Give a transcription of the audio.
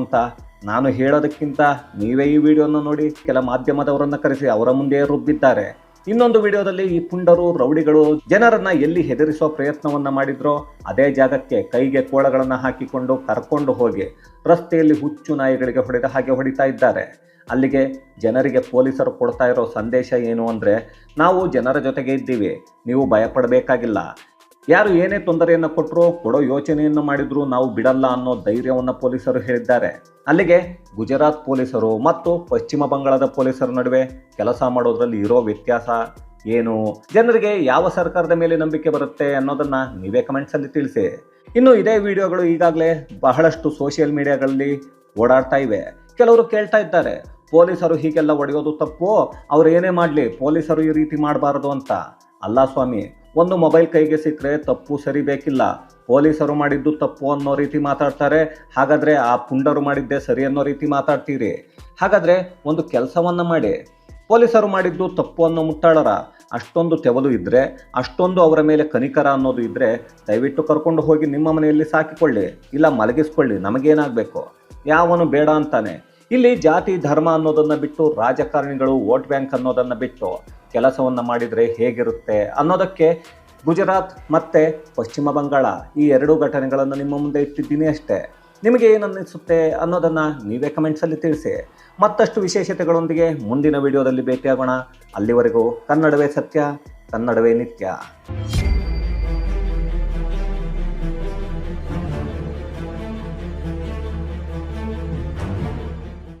ಅಂತ ನಾನು ಹೇಳೋದಕ್ಕಿಂತ ನೀವೇ ಈ ವಿಡಿಯೋನ ನೋಡಿ ಕೆಲ ಮಾಧ್ಯಮದವರನ್ನ ಕರೆಸಿ ಅವರ ಮುಂದೆ ರುಬ್ಬಿದ್ದಾರೆ. ಇನ್ನೊಂದು ವಿಡಿಯೋದಲ್ಲಿ ಈ ಪುಂಡರು, ರೌಡಿಗಳು ಜನರನ್ನ ಎಲ್ಲಿ ಹೆದರಿಸುವ ಪ್ರಯತ್ನವನ್ನ ಮಾಡಿದ್ರೋ ಅದೇ ಜಾಗಕ್ಕೆ ಕೈಗೆ ಕೋಳಗಳನ್ನು ಹಾಕಿಕೊಂಡು ಕರ್ಕೊಂಡು ಹೋಗಿ ರಸ್ತೆಯಲ್ಲಿ ಹುಚ್ಚು ನಾಯಿಗಳಿಗೆ ಹೊಡೆದ ಹಾಗೆ ಹೊಡಿತಾ ಇದ್ದಾರೆ. ಅಲ್ಲಿಗೆ ಜನರಿಗೆ ಪೊಲೀಸರು ಕೊಡ್ತಾ ಇರೋ ಸಂದೇಶ ಏನು ಅಂದರೆ, ನಾವು ಜನರ ಜೊತೆಗೆ ಇದ್ದೀವಿ, ನೀವು ಭಯಪಡಬೇಕಾಗಿಲ್ಲ. ಯಾರು ಏನೇ ತೊಂದರೆಯನ್ನು ಕೊಟ್ಟರು ಕೊಡೋ ಯೋಚನೆಯನ್ನು ಮಾಡಿದ್ರು ನಾವು ಬಿಡಲ್ಲ ಅನ್ನೋ ಧೈರ್ಯವನ್ನು ಪೊಲೀಸರು ಹೇಳಿದ್ದಾರೆ. ಅಲ್ಲಿಗೆ ಗುಜರಾತ್ ಪೊಲೀಸರು ಮತ್ತು ಪಶ್ಚಿಮ ಬಂಗಾಳದ ಪೊಲೀಸರ ನಡುವೆ ಕೆಲಸ ಮಾಡೋದ್ರಲ್ಲಿ ಇರೋ ವ್ಯತ್ಯಾಸ ಏನು? ಜನರಿಗೆ ಯಾವ ಸರ್ಕಾರದ ಮೇಲೆ ನಂಬಿಕೆ ಬರುತ್ತೆ ಅನ್ನೋದನ್ನ ನೀವೇ ಕಮೆಂಟ್ಸಲ್ಲಿ ತಿಳಿಸಿ. ಇನ್ನು ಇದೇ ವಿಡಿಯೋಗಳು ಈಗಾಗಲೇ ಬಹಳಷ್ಟು ಸೋಷಿಯಲ್ ಮೀಡಿಯಾಗಳಲ್ಲಿ ಓಡಾಡ್ತಾ ಇವೆ. ಕೆಲವರು ಕೇಳ್ತಾ ಇದ್ದಾರೆ, ಪೊಲೀಸರು ಹೀಗೆಲ್ಲ ಒಡೆಯೋದು ತಪ್ಪು? ಅವ್ರು ಏನೇ ಮಾಡಲಿ, ಪೊಲೀಸರು ಈ ರೀತಿ ಮಾಡಬಾರದು ಅಂತ. ಅಲ್ಲ ಸ್ವಾಮಿ ಒಂದು ಮೊಬೈಲ್ ಕೈಗೆ ಸಿಕ್ಕರೆ ತಪ್ಪು ಸರಿ ಬೇಕಿಲ್ಲ. ಪೊಲೀಸರು ಮಾಡಿದ್ದು ತಪ್ಪು ಅನ್ನೋ ರೀತಿ ಮಾತಾಡ್ತಾರೆ. ಹಾಗಾದರೆ ಆ ಪುಂಡರು ಮಾಡಿದ್ದೆ ಸರಿ ಅನ್ನೋ ರೀತಿ ಮಾತಾಡ್ತೀರಿ. ಹಾಗಾದರೆ ಒಂದು ಕೆಲಸವನ್ನು ಮಾಡಿ. ಪೊಲೀಸರು ಮಾಡಿದ್ದು ತಪ್ಪು ಅನ್ನೋ ಮುಟ್ಟಾಳರ ಅಷ್ಟೊಂದು ತೆವಲು ಇದ್ದರೆ ಅಷ್ಟೊಂದು ಅವರ ಮೇಲೆ ಕನಿಕರ ಅನ್ನೋದು ಇದ್ದರೆ ದಯವಿಟ್ಟು ಕರ್ಕೊಂಡು ಹೋಗಿ ನಿಮ್ಮ ಮನೆಯಲ್ಲಿ ಸಾಕಿಕೊಳ್ಳಿ. ಇಲ್ಲ ಮಲಗಿಸ್ಕೊಳ್ಳಿ. ನಮಗೇನಾಗಬೇಕು? ಯಾವನು ಬೇಡ ಅಂತಾನೆ. ಇಲ್ಲಿ ಜಾತಿ, ಧರ್ಮ ಅನ್ನೋದನ್ನು ಬಿಟ್ಟು ರಾಜಕಾರಣಿಗಳು ವೋಟ್ ಬ್ಯಾಂಕ್ ಅನ್ನೋದನ್ನು ಬಿಟ್ಟು ಕೆಲಸವನ್ನು ಮಾಡಿದರೆ ಹೇಗಿರುತ್ತೆ ಅನ್ನೋದಕ್ಕೆ ಗುಜರಾತ್ ಮತ್ತು ಪಶ್ಚಿಮ ಬಂಗಾಳ ಈ ಎರಡೂ ಘಟನೆಗಳನ್ನು ನಿಮ್ಮ ಮುಂದೆ ಇಟ್ಟಿದ್ದೀನಿ ಅಷ್ಟೇ. ನಿಮಗೆ ಏನು ಅನ್ನಿಸುತ್ತೆ ಅನ್ನೋದನ್ನು ನೀವೇ ಕಮೆಂಟ್ಸಲ್ಲಿ ತಿಳಿಸಿ. ಮತ್ತಷ್ಟು ವಿಶೇಷತೆಗಳೊಂದಿಗೆ ಮುಂದಿನ ವಿಡಿಯೋದಲ್ಲಿ ಭೇಟಿಯಾಗೋಣ. ಅಲ್ಲಿವರೆಗೂ ಕನ್ನಡವೇ ಸತ್ಯ, ಕನ್ನಡವೇ ನಿತ್ಯ.